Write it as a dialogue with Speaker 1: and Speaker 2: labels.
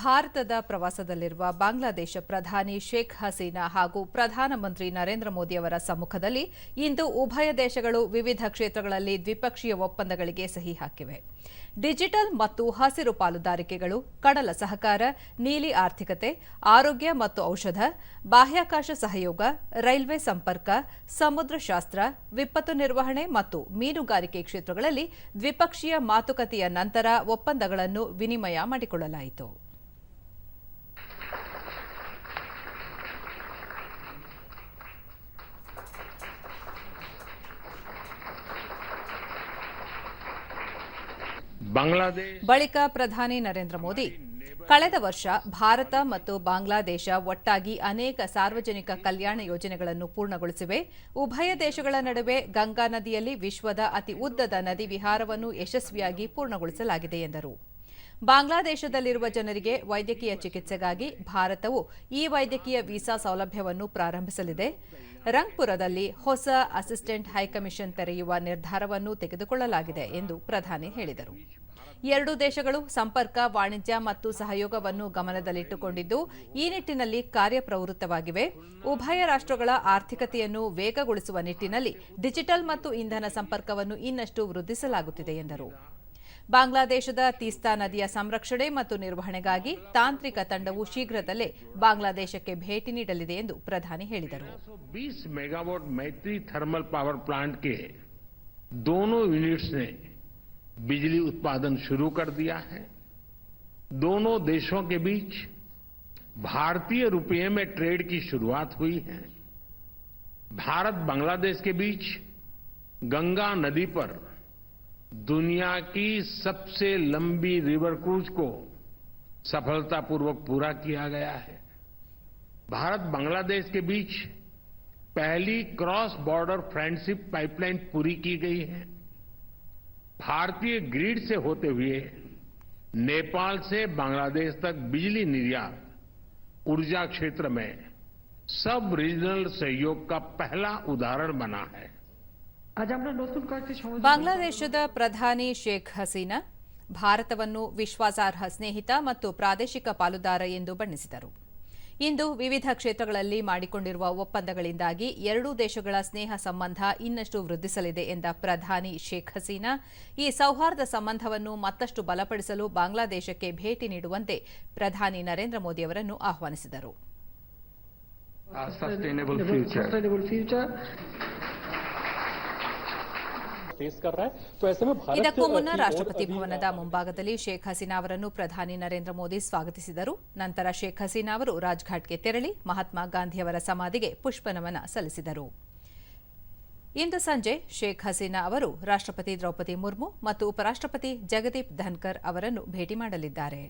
Speaker 1: ಭಾರತದ ಪ್ರವಾಸದಲ್ಲಿರುವ ಬಾಂಗ್ಲಾದೇಶ ಪ್ರಧಾನಿ ಶೇಖ್ ಹಸೀನಾ ಹಾಗೂ ಪ್ರಧಾನಮಂತ್ರಿ ನರೇಂದ್ರ ಮೋದಿಯವರ ಸಮ್ಮುಖದಲ್ಲಿ ಇಂದು ಉಭಯ ದೇಶಗಳು ವಿವಿಧ ಕ್ಷೇತ್ರಗಳಲ್ಲಿ ದ್ವಿಪಕ್ಷೀಯ ಒಪ್ಪಂದಗಳಿಗೆ ಸಹಿ ಹಾಕಿವೆ. ಡಿಜಿಟಲ್ ಮತ್ತು ಹಸಿರು ಪಾಲುದಾರಿಕೆಗಳು, ಕಡಲ ಸಹಕಾರ, ನೀಲಿ ಆರ್ಥಿಕತೆ, ಆರೋಗ್ಯ ಮತ್ತು ಔಷಧ, ಬಾಹ್ಯಾಕಾಶ ಸಹಯೋಗ, ರೈಲ್ವೆ ಸಂಪರ್ಕ ಸಮುದ್ರಶಾಸ್ತ್ರ ವಿಪತ್ತು ನಿರ್ವಹಣೆ ಮತ್ತು ಮೀನುಗಾರಿಕೆ ಕ್ಷೇತ್ರಗಳಲ್ಲಿ ದ್ವಿಪಕ್ಷೀಯ ಮಾತುಕತೆಯ ನಂತರ ಒಪ್ಪಂದಗಳನ್ನು ವಿನಿಮಯ ಮಾಡಿಕೊಳ್ಳಲಾಯಿತು. ಬಳಿಕ ಪ್ರಧಾನಿ ನರೇಂದ್ರ ಮೋದಿ, ಕಳೆದ ವರ್ಷ ಭಾರತ ಮತ್ತು ಬಾಂಗ್ಲಾದೇಶ ಒಟ್ಟಾಗಿ ಅನೇಕ ಸಾರ್ವಜನಿಕ ಕಲ್ಯಾಣ ಯೋಜನೆಗಳನ್ನು ಪೂರ್ಣಗೊಳಿಸಿವೆ. ಉಭಯ ದೇಶಗಳ ನಡುವೆ ಗಂಗಾ ನದಿಯಲ್ಲಿ ವಿಶ್ವದ ಅತಿ ಉದ್ದದ ನದಿ ವಿಹಾರವನ್ನು ಯಶಸ್ವಿಯಾಗಿ ಪೂರ್ಣಗೊಳಿಸಲಾಗಿದೆ ಎಂದರು. ಬಾಂಗ್ಲಾದೇಶದಲ್ಲಿರುವ ಜನರಿಗೆ ವೈದ್ಯಕೀಯ ಚಿಕಿತ್ಸೆಗಾಗಿ ಭಾರತವು ಈ ವೈದ್ಯಕೀಯ ವೀಸಾ ಸೌಲಭ್ಯವನ್ನು ಪ್ರಾರಂಭಿಸಲಿದೆ. ರಂಗ್ಪುರದಲ್ಲಿ ಹೊಸ ಅಸಿಸ್ಟೆಂಟ್ ಹೈಕಮಿಷನ್ ತೆರೆಯುವ ನಿರ್ಧಾರವನ್ನು ತೆಗೆದುಕೊಳ್ಳಲಾಗಿದೆ ಎಂದು ಪ್ರಧಾನಿ ಹೇಳಿದರು. ಎರಡೂ ದೇಶಗಳು ಸಂಪರ್ಕ, ವಾಣಿಜ್ಯ ಮತ್ತು ಸಹಯೋಗವನ್ನು ಗಮನದಲ್ಲಿಟ್ಟುಕೊಂಡಿದ್ದು, ಈ ನಿಟ್ಟಿನಲ್ಲಿ ಕಾರ್ಯಪ್ರವೃತ್ತವಾಗಿವೆ. ಉಭಯ ರಾಷ್ಟ್ರಗಳ ಆರ್ಥಿಕತೆಯನ್ನು ವೇಗಗೊಳಿಸುವ ನಿಟ್ಟಿನಲ್ಲಿ ಡಿಜಿಟಲ್ ಮತ್ತು ಇಂಧನ ಸಂಪರ್ಕವನ್ನು ಇನ್ನಷ್ಟು ವೃದ್ಧಿಸಲಾಗುತ್ತಿದೆ ಎಂದರು. ಬಾಂಗ್ಲಾದೇಶದ ತೀಸ್ತಾ ನದಿಯ ಸಂರಕ್ಷಣೆ ಮತ್ತು ನಿರ್ವಹಣೆಗಾಗಿ ತಾಂತ್ರಿಕ ತಂಡವು ಶೀಘ್ರದಲ್ಲೇ ಬಾಂಗ್ಲಾದೇಶಕ್ಕೆ ಭೇಟಿ ನೀಡಲಿದೆ ಎಂದು ಪ್ರಧಾನಿ ಹೇಳಿದರು.
Speaker 2: Megawatt Maitri thermal power plant K units बिजली उत्पादन शुरू कर दिया है। दोनों देशों के बीच भारतीय रुपये में ट्रेड की शुरुआत हुई है। भारत बांग्लादेश के बीच गंगा नदी पर दुनिया की सबसे लंबी रिवर क्रूज को सफलतापूर्वक पूरा किया गया है। भारत बांग्लादेश के बीच पहली क्रॉस बॉर्डर फ्रेंडशिप पाइपलाइन पूरी की गई है। भारतीय ग्रिड से होते हुए नेपाल से बांग्लादेश तक बिजली निर्यात ऊर्जा क्षेत्र में सब रीजनल सहयोग का पहला उदाहरण बना है।
Speaker 1: बांग्लादेश प्रधानी शेख हसीना भारत विश्वासारह स्नेहित प्रादेशिक पादार बण्द्र ಇಂದು ವಿವಿಧ ಕ್ಷೇತ್ರಗಳಲ್ಲಿ ಮಾಡಿಕೊಂಡಿರುವ ಒಪ್ಪಂದಗಳಿಂದಾಗಿ ಎರಡೂ ದೇಶಗಳ ಸ್ನೇಹ ಸಂಬಂಧ ಇನ್ನಷ್ಟು ವೃದ್ಧಿಸಲಿದೆ ಎಂದ ಪ್ರಧಾನಿ ಶೇಖ್ ಹಸೀನಾ. ಈ ಸೌಹಾರ್ದ ಸಂಬಂಧವನ್ನು ಮತ್ತಷ್ಟು ಬಲಪಡಿಸಲು ಬಾಂಗ್ಲಾದೇಶಕ್ಕೆ ಭೇಟಿ ನೀಡುವಂತೆ ಪ್ರಧಾನಿ ನರೇಂದ್ರ ಮೋದಿ ಅವರನ್ನು ಆಹ್ವಾನಿಸಿದರು.
Speaker 3: फेस कर रहा है तो ऐसे में भारत
Speaker 1: ಇದಕ್ಕೂ ಮುನ್ನ
Speaker 3: की ओर
Speaker 1: ರಾಷ್ಟ್ರಪತಿ
Speaker 3: अभी-
Speaker 1: ಭವನದ ಮುಂಭಾಗದಲ್ಲಿ ಶೇಖ್ ಹಸೀನಾ ಅವರನ್ನು ಪ್ರಧಾನಿ ನರೇಂದ್ರ ಮೋದಿ ಸ್ವಾಗತಿಸಿದರು ನಂತರ ಶೇಖ್ ಹಸೀನಾ ಅವರು ರಾಜ್ಘಾಟ್ಗೆ ತೆರಳಿ ಮಹಾತ್ಮ ಗಾಂಧಿಯವರ ಸಮಾಧಿಗೆ ಪುಷ್ಪನಮನ ಸಲ್ಲಿಸಿದರು ಇಂದು ಸಂಜೆ ಶೇಖ್ ಹಸೀನಾ ಅವರು ರಾಷ್ಟ್ರಪತಿ ದ್ರೌಪದಿ ಮುರ್ಮು ಮತ್ತು ಉಪರಾಷ್ಟ್ರಪತಿ ಜಗದೀಪ್ ಧನ್ಕರ್ ಅವರನ್ನು ಭೇಟಿ ಮಾಡಲಿದ್ದಾರೆ